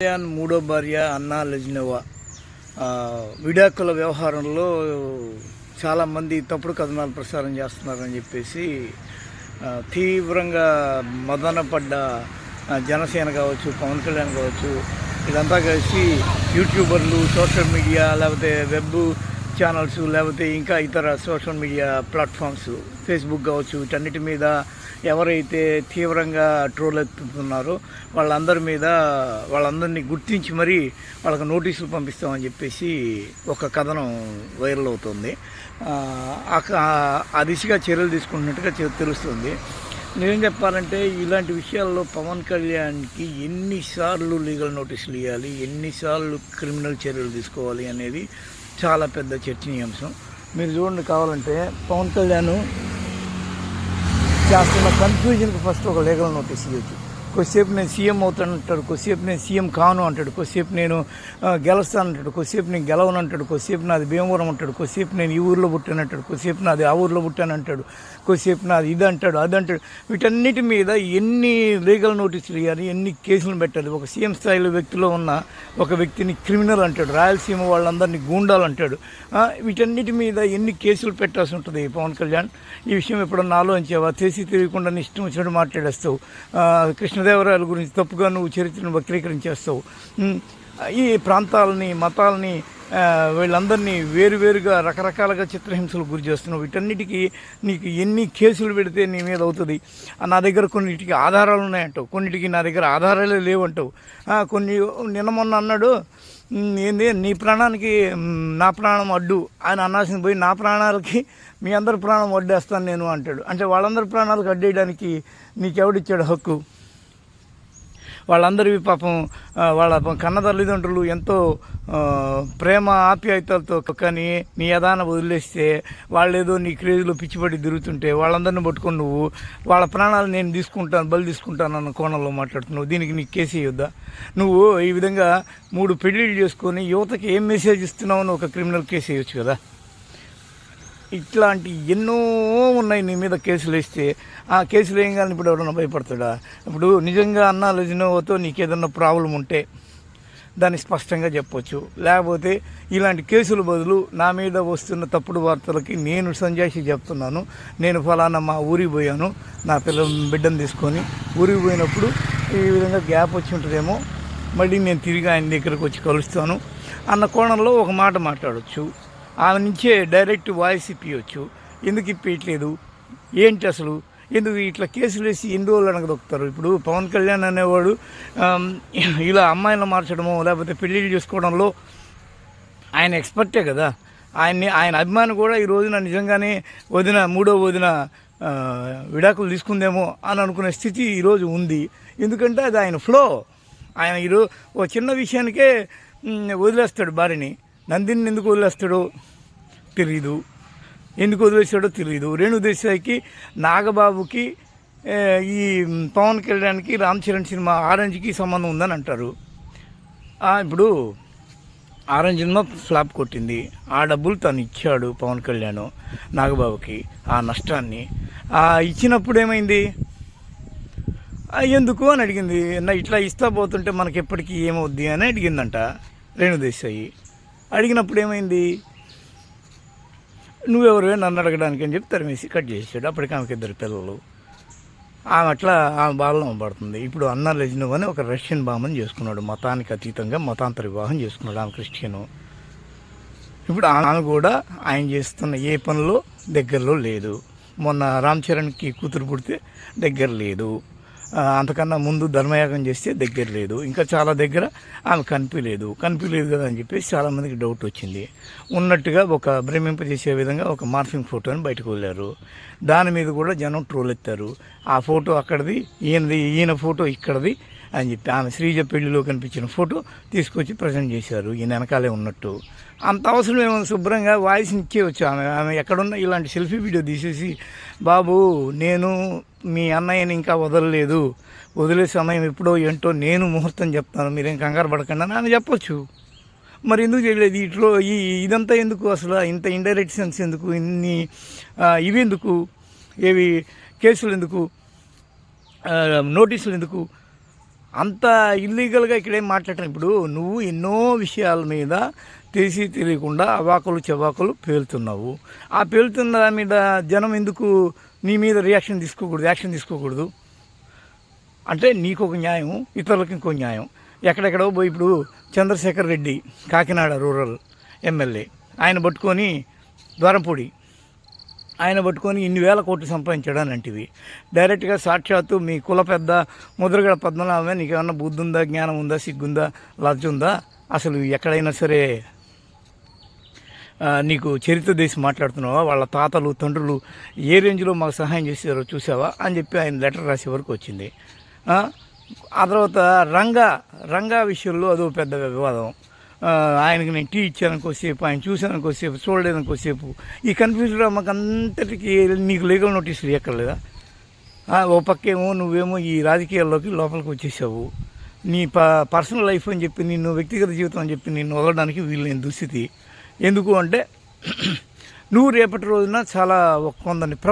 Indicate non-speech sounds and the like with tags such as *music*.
కళ్యాణ్ మూడో భార్య అన్నా లెజ్నోవా. విడాకుల వ్యవహారంలో చాలామంది తప్పుడు కథనాలు ప్రసారం చేస్తున్నారని చెప్పేసి తీవ్రంగా మదన పడ్డ జనసేన కావచ్చు పవన్ కళ్యాణ్ కావచ్చు ఇదంతా కలిసి యూట్యూబర్లు సోషల్ మీడియా లేకపోతే వెబ్ ఛానల్స్ లేకపోతే ఇంకా ఇతర సోషల్ మీడియా ప్లాట్ఫామ్స్ ఫేస్బుక్ కావచ్చు వీటన్నిటి మీద ఎవరైతే తీవ్రంగా ట్రోల్ ఎత్తుతున్నారో వాళ్ళందరి మీద వాళ్ళందరినీ గుర్తించి మరీ వాళ్ళకి నోటీసులు పంపిస్తామని చెప్పేసి ఒక కథనం వైరల్ అవుతుంది. ఆ, ఆ దిశగా చర్యలు తీసుకుంటున్నట్టుగా తెలుస్తుంది. నిజం చెప్పాలంటే ఇలాంటి విషయాల్లో పవన్ కళ్యాణ్కి ఎన్నిసార్లు లీగల్ నోటీసులు ఇవ్వాలి ఎన్నిసార్లు క్రిమినల్ చర్యలు తీసుకోవాలి అనేది చాలా పెద్ద చర్చనీయాంశం. మీరు చూడండి కావాలంటే పవన్ కళ్యాణ్ చేస్తున్న కన్ఫ్యూజన్కి ఫస్ట్ ఒక లీగల్ నోటీస్ ఇవ్వచ్చు కొద్దిసేపు నేను సీఎం అవుతాను అంటాడు కొద్దిసేపు నేను సీఎం కాను అంటాడు కొద్దిసేపు నేను గెలుస్తాను అంటాడు కొద్దిసేపు నేను గెలవను అంటాడు కొద్దిసేపు నాది భీమవరం అంటాడు కొద్దిసేపు నేను ఈ ఊర్లో పుట్టాను అంటాడు కొద్దిసేపు నాది ఆ ఊర్లో పుట్టాను అంటాడు కొద్దిసేపు నాది ఇది అంటాడు అది అంటాడు వీటన్నిటి మీద ఎన్ని లీగల్ నోటీసులు ఇవ్వాలి ఎన్ని కేసులు పెట్టాలి ఒక సీఎం స్థాయిలో వ్యక్తిలో ఉన్న ఒక వ్యక్తిని క్రిమినల్ అంటాడు రాయలసీమ వాళ్ళందరినీ గూండాలు అంటాడు. వీటన్నిటి మీద ఎన్ని కేసులు పెట్టాల్సి ఉంటుంది పవన్ కళ్యాణ్? ఈ విషయం ఎప్పుడన్నా ఆలోచించావా? తెలిసి తెలియకుండా ఇష్టం వచ్చినట్టు మాట్లాడేస్తావు. కృష్ణ కృష్ణదేవరాయల గురించి తప్పుగా నువ్వు చరిత్రను వక్రీకరించేస్తావు. ఈ ప్రాంతాలని మతాలని వీళ్ళందరినీ వేరువేరుగా రకరకాలుగా చిత్రహింసలు గురి చేస్తున్నావు. వీటన్నిటికీ నీకు ఎన్ని కేసులు పెడితే నీ మీద అవుతుంది? నా దగ్గర కొన్నిటికి ఆధారాలు ఉన్నాయంటావు. కొన్నిటికి నా దగ్గర ఆధారాలే లేవంటావు. కొన్ని నిన్న మొన్న అన్నాడు ఏంది? నీ ప్రాణానికి నా ప్రాణం అడ్డు ఆయన అన్నాల్సింది. పోయి నా ప్రాణాలకి మీ అందరి ప్రాణం అడ్డేస్తాను నేను అంటాడు. అంటే వాళ్ళందరి ప్రాణాలకు అడ్డేయడానికి నీకెవడిచ్చాడు హక్కు? వాళ్ళందరివి పాపం వాళ్ళ కన్న తల్లిదండ్రులు ఎంతో ప్రేమ ఆప్యాయతలతో కానీ నీ యదాన వదిలేస్తే వాళ్ళేదో నీ క్రేజ్లో పిచ్చిపడి తిరుగుతుంటే వాళ్ళందరిని పట్టుకొని నువ్వు వాళ్ళ ప్రాణాలు నేను తీసుకుంటాను బలి తీసుకుంటాను అన్న కోణంలో మాట్లాడుతున్నావు. దీనికి నీకు కేసు ఇవ్వద్దా నువ్వు ఈ విధంగా మూడు పెళ్ళిళ్ళు చేసుకొని యువతకి ఏం మెసేజ్ ఇస్తున్నావు అని ఒక క్రిమినల్ కేసు వేయొచ్చు కదా? ఇట్లాంటి ఎన్నో ఉన్నాయి నీ మీద కేసులు వేస్తే. ఆ కేసులు ఏం కానీ ఇప్పుడు ఎవరన్నా భయపడతాడా? ఇప్పుడు నిజంగా అన్నా లెజినోతో నీకు ఏదన్నా ప్రాబ్లం ఉంటే దాన్ని స్పష్టంగా చెప్పొచ్చు. లేకపోతే ఇలాంటి కేసుల బదులు నా మీద వస్తున్న తప్పుడు వార్తలకి నేను సంజాయిషి చెప్తున్నాను. నేను ఫలానా మా ఊరికి పోయాను. నా పిల్ల బిడ్డను తీసుకొని ఊరికి పోయినప్పుడు ఈ విధంగా గ్యాప్ వచ్చి ఉంటుందేమో మళ్ళీ నేను తిరిగి ఆయన దగ్గరకు వచ్చి కలుస్తాను. అన్న కోణంలో ఒక మాట మాట్లాడచ్చు. ఆమె నుంచే డైరెక్ట్ వాయిస్ ఇప్పించవచ్చు ఎందుకు ఇప్పించట్లేదు ఏంటి అసలు? ఎందుకు ఇట్లా కేసులు వేసి ఎన్ని రోజులు అనగదొక్కుతారు ఇప్పుడు పవన్ కళ్యాణ్ అనేవాడు ఇలా అమ్మాయిలను మార్చడమో లేకపోతే పెళ్ళిళ్ళు చేసుకోవడంలో ఆయన ఎక్స్పర్టే కదా. ఆయన్ని ఆయన అభిమాని కూడా ఈ రోజున నిజంగానే వదిన మూడో వదిన విడాకులు తీసుకుందేమో అని అనుకునే స్థితి ఈరోజు ఉంది. ఎందుకంటే అది ఆయన ఫ్లో. ఆయన ఈరోజు ఓ చిన్న విషయానికే వదిలేస్తాడు భార్యని. నందిని ఎందుకు వదిలేస్తాడు? తెలీదు. ఎందుకు వదిలేసాడో తెలియదు రేణు దేశాయికి నాగబాబుకి ఈ పవన్ కళ్యాణ్కి రామ్ చరణ్ సినిమా ఆరెంజ్కి సంబంధం ఉందని అంటారు. ఇప్పుడు ఆరెంజ్ సినిమా ఫ్లాప్ కొట్టింది. ఆ డబ్బులు తను ఇచ్చాడు పవన్ కళ్యాణ్ నాగబాబుకి ఆ నష్టాన్ని. ఇచ్చినప్పుడు ఏమైంది? ఎందుకు అని అడిగింది. నా ఇట్లా ఇస్తా పోతుంటే మనకి ఎప్పటికీ ఏమవుద్ది? అని అడిగిందంట రేణుదేశాయి అడిగినప్పుడు ఏమైంది? నువ్వెవరు? నన్ను అడగడానికి అని చెప్పి తరిమేసి కట్ చేసాడు అప్పటికి ఆమెకి ఇద్దరు పిల్లలు. ఆమె అట్లా ఆమె బాలలో పడుతుంది. ఇప్పుడు అన్న లెజినోవ్ అని ఒక రష్యన్ బామని చేసుకున్నాడు. మతానికి అతీతంగా మతాంతర వివాహం చేసుకున్నాడు ఆమె క్రిస్టియను. ఇప్పుడు ఆమె కూడా ఆయన చేస్తున్న ఏ పనిలో దగ్గరలో లేదు. మొన్న రామ్ చరణ్కి కూతురు పుడితే దగ్గర లేదు. అంతకన్నా ముందు ధర్మయాగం చేస్తే దగ్గర లేదు. ఇంకా చాలా దగ్గర ఆమె కనిపించలేదు. కనిపించలేదు కదా అని చెప్పేసి చాలామందికి డౌట్ వచ్చింది. ఉన్నట్టుగా ఒక భ్రమింపజేసే విధంగా ఒక మార్ఫింగ్ ఫోటోని బయటకు వెళ్ళారు దాని మీద కూడా జనం ట్రోల్ ఎత్తారు. ఆ ఫోటో అక్కడిది ఈయనది ఈయన ఫోటో ఇక్కడది అని చెప్పి ఆమె శ్రీజ పెళ్ళిలో కనిపించిన ఫోటో తీసుకొచ్చి ప్రజెంట్ చేశారు. ఈయన వెనకాలే ఉన్నట్టు. అంత అవసరం ఏమో శుభ్రంగా వాయిస్ ఇచ్చేయచ్చు ఆమె. ఆమె ఎక్కడున్నా ఇలాంటి సెల్ఫీ వీడియో తీసేసి బాబు నేను మీ అన్నయ్యని ఇంకా వదలలేదు. వదిలే సమయం ఎప్పుడో ఏంటో నేను ముహూర్తం చెప్తాను. మీరేం కంగారు పడకండి అని ఆయన చెప్పొచ్చు. మరి ఎందుకు చేయలేదు? ఇట్లో ఈ ఇదంతా ఎందుకు అసలు? ఇంత ఇండైరెక్ట్ సెన్స్ ఎందుకు? ఇన్ని ఇవి ఎందుకు? ఏవి కేసులు ఎందుకు? నోటీసులు ఎందుకు? అంత ఇల్లీగల్గా ఇక్కడేం మాట్లాడటం ఇప్పుడు నువ్వు ఎన్నో విషయాల మీద తెలిసి తెలియకుండా అవాకులు చెవాకులు పేలుతున్నావు. ఆ పేలుతున్న దాని మీద జనం ఎందుకు నీ మీద రియాక్షన్ తీసుకోకూడదు యాక్షన్ తీసుకోకూడదు. అంటే నీకు ఒక న్యాయం ఇతరులకు ఇంకో న్యాయం. ఎక్కడెక్కడో పోయి ఇప్పుడు చంద్రశేఖర్ రెడ్డి కాకినాడ రూరల్ ఎమ్మెల్యే. ఆయన పట్టుకొని ద్వారంపూడి. ఆయన పట్టుకొని ఇన్ని వేల కోట్లు సంపాదించాడు అలాంటివి డైరెక్ట్గా సాక్షాత్తు మీ కుల పెద్ద ముద్రగడ పద్మనాభమే నీకు ఏమన్నా బుద్ధి ఉందా జ్ఞానం ఉందా సిగ్గుందా లజ్జ ఉందా అసలు ఎక్కడైనా సరే నీకు చరిత్ర దేశం మాట్లాడుతున్నావా? వాళ్ళ తాతలు తండ్రులు ఏ రేంజ్లో మాకు సహాయం చేసారో చూసావా అని చెప్పి ఆయన లెటర్ రాసే వరకు వచ్చింది. ఆ, తర్వాత రంగా రంగా విషయంలో అదో పెద్ద వివాదం. ఆయనకి నేను టీ ఇచ్చాను కొద్దిసేపు ఆయన చూశాను కొద్దిసేపు చూడలేదని కొద్దిసేపు. ఈ కన్ఫ్యూజన్ మాకు అంతటికి నీకు లీగల్ నోటీసులు ఎక్కర్లేదా? ఓ పక్కేమో నువ్వేమో ఈ రాజకీయాల్లోకి లోపలికి వచ్చేసావు. నీ ప పర్సనల్ లైఫ్ అని చెప్పి నిన్ను వ్యక్తిగత జీవితం అని చెప్పి నిన్ను వదలడానికి వీళ్ళని దుస్థితి. ఎందుకు అంటే *clears throat* నువ్వు రేపటి రోజున చాలా కొందని